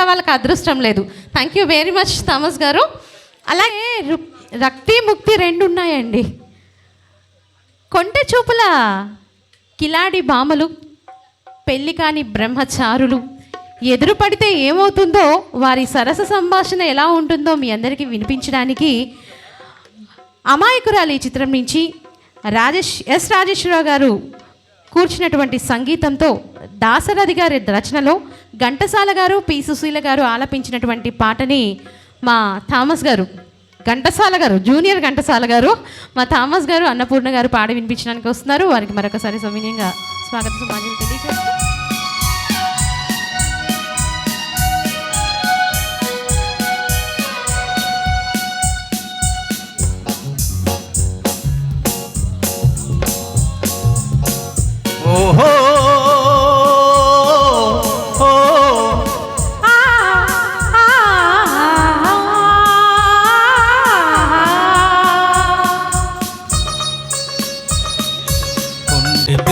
మిగతా వాళ్ళకి అదృష్టం లేదు. Thank you very much Thomas garu. అలాగే రు- రక్తి ముక్తి రెండు ఉన్నాయండి. కొంటె చూపుల కిలాడి బామలు పెళ్ళి కాని బ్రహ్మచారులు ఎదురు పడితే ఏమవుతుందో వారి సరస సంభాషణ ఎలా ఉంటుందో మీ అందరికీ వినిపించడానికి అమాయకురాలు ఈ చిత్రం నుంచి రాజేష్ ఎస్ రాజేశ్వరరావు గారు కూర్చున్నటువంటి సంగీతంతో దాసరథి గారి రచనలో ఘంటసాల గారు పి. సుశీల గారు ఆలపించినటువంటి పాటని మా థామస్ గారు ఘంటసాల గారు జూనియర్ ఘంటసాల గారు మా థామస్ గారు అన్నపూర్ణ గారు పాడి వినిపించడానికి వస్తున్నారు. వారికి మరొకసారి సవినయంగా స్వాగత సమాజం తెలియజేస్తారు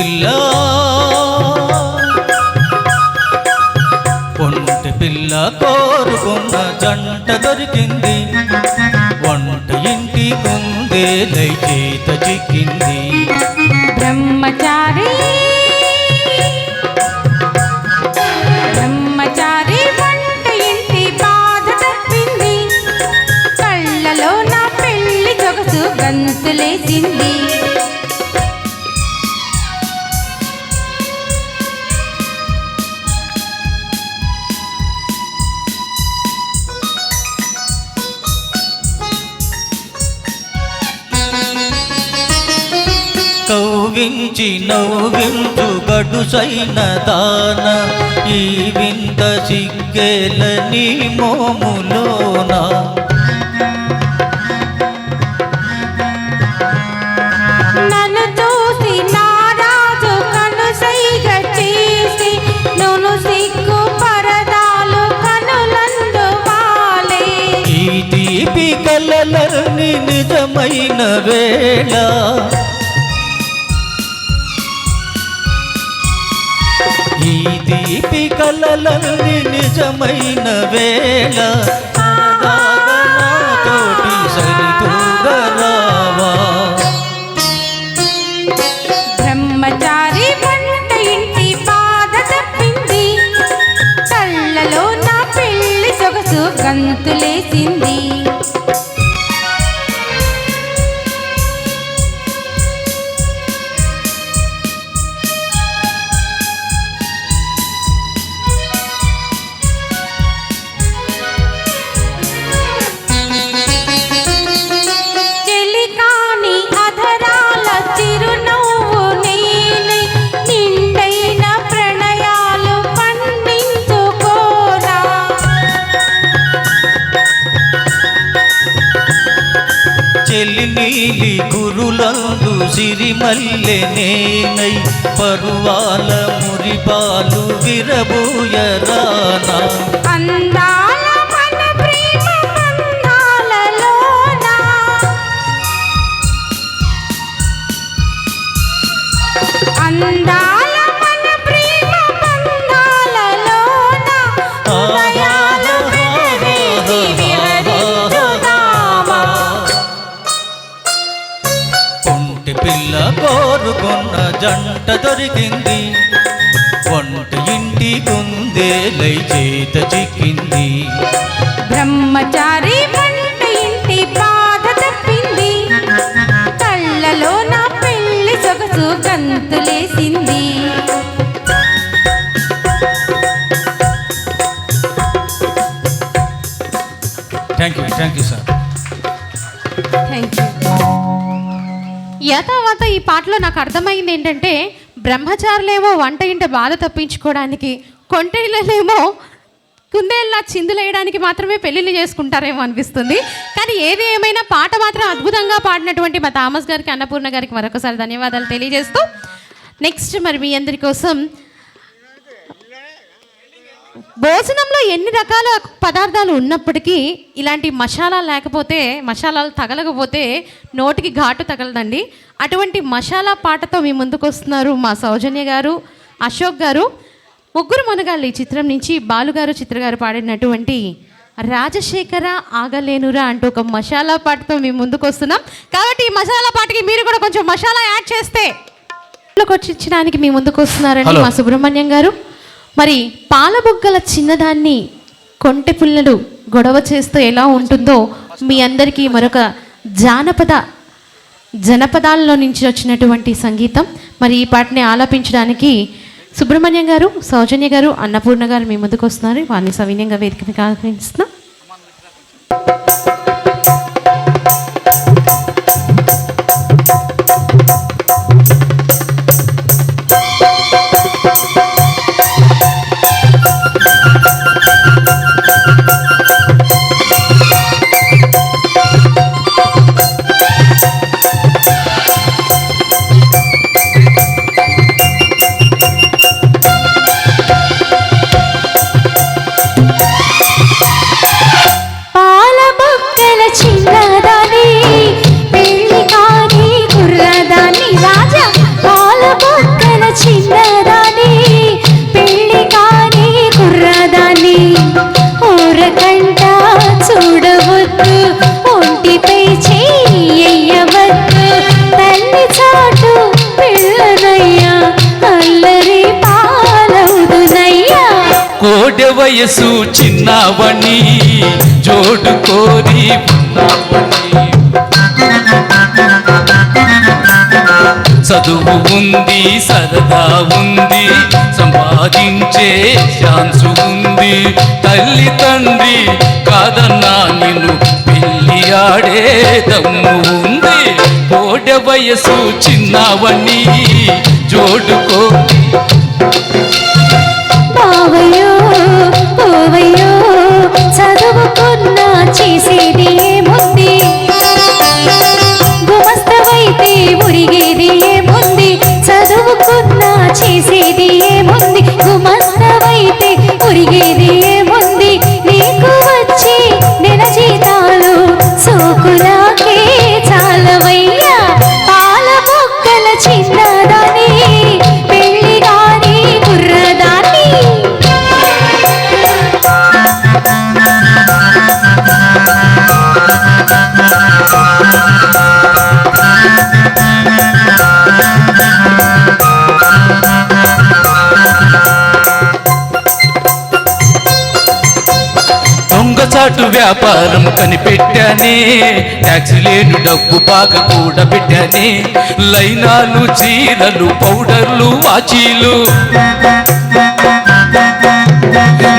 పిల్ల. కొండె పిల్ల కోరుకున్న జంట దొరికింది. వంట ఇంటి కుందే దయచేత చిక్కింది. బ్రహ్మచారి బ్రహ్మచారి వంట ఇంటి బాధ తప్పింది. కళ్ళలో నా పెళ్ళి సొగసు గంతులేసింది. కౌవించి నవ్వించు గడుసైన దాన. ఈ వింత సిగ్గేల నీ మోములోన. చూసి నారాజు ఈ తీపి కలలన్నీ నిజమైన వేళ. సరదాగా బ్రహ్మచారి వంట ఇంటి బాధ తప్పింది. కళ్ళలో నా పెళ్ళి సొగసు చెల్లి నీలి గురులందు సిరిమల్లె నేనై పరువాల మురిపాలు విరబూయరానా. అందాల కోరుకున్న జంట దొరికింది. వంట ఇంటి కుందేలై చేత చిక్కింది. బ్రహ్మచారి యథావాత ఈ పాటలో నాకు అర్థమైంది ఏంటంటే బ్రహ్మచారులేమో వంట ఇంట బాధ తప్పించుకోవడానికి కొంటేళ్ళేమో కుందేళ్ళ చిందులేయడానికి మాత్రమే పెళ్ళిళ్ళు చేసుకుంటారేమో అనిపిస్తుంది. కానీ ఏది ఏమైనా పాట మాత్రం అద్భుతంగా పాడినటువంటి మా థామస్ గారికి అన్నపూర్ణ గారికి మరొకసారి ధన్యవాదాలు తెలియజేస్తూ నెక్స్ట్ మరి మీ అందరి కోసం భోజనంలో ఎన్ని రకాల పదార్థాలు ఉన్నప్పటికీ ఇలాంటి మసాలా లేకపోతే మసాలాలు తగలకపోతే నోటికి ఘాటు తగలదండి. అటువంటి మసాలా పాటతో మీ ముందుకు వస్తున్నారు మా సౌజన్య గారు అశోక్ గారు. ముగ్గురు మనగాళ్ళు ఈ చిత్రం నుంచి బాలుగారు చిత్రగారు పాడినటువంటి రాజశేఖర ఆగలేనురా అంటూ ఒక మసాలా పాటతో మేము ముందుకు వస్తున్నాం. కాబట్టి ఈ మసాలా పాటకి మీరు కూడా కొంచెం మసాలా యాడ్ చేస్తే వచ్చించడానికి మీ ముందుకు వస్తున్నారండి. మా సుబ్రహ్మణ్యం గారు. మరి పాలబుగ్గల చిన్నదాన్ని కొంటె పుల్లలు గొడవ చేస్తూ ఎలా ఉంటుందో మీ అందరికీ మరొక జానపద జనపదాల్లో నుంచి వచ్చినటువంటి సంగీతం. మరి ఈ పాటని ఆలపించడానికి సుబ్రహ్మణ్యం గారు సౌజన్య గారు అన్నపూర్ణ గారు మీ ముందుకు వస్తున్నారు. వారిని సవినయంగా వేదికని ఆహ్వానిస్తున్నాం. వయసు చిన్నవని జోడు కోరి ఉన్నావని. చదువు ఉంది సరదా ఉంది సంపాదించే ఛాన్స్ ఉంది. తల్లి తండ్రి కాదన్నా నిన్ను పెళ్ళి ఆడే దమ్ము ఉంది. కోడె వయసు చిన్నవని జోడుకో బావయ్యో చదువుకున్నా చేసేది ఏముంది? గుమస్తవైతే మురిగేది ఏముంది? చదువుకున్నా చేసేది ఏముంది? గుమస్తవైతే మురిగేది ఏముంది? నీకు వచ్చి నెల జీతాలు సోకులాకే వ్యాపారం కనిపెట్టానే ట్యాక్స్ లేని డబ్బు బాగా కూడా పెట్టానే లైనాలు చీరలు పౌడర్లు వాచీలు.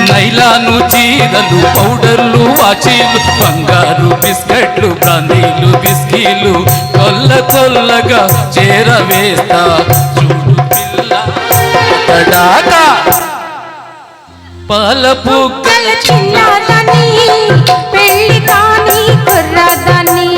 నైలాను చీరలు పౌడర్లు వాచీలు బంగారు బిస్కెట్లు బ్రాందీలు బిస్కీలు కొల్ల కొల్లగా చేరవేస్తా చూడు పిల్ల పాలపు కల చిన్నదాని పెళ్ళి కాని కుర్రదాని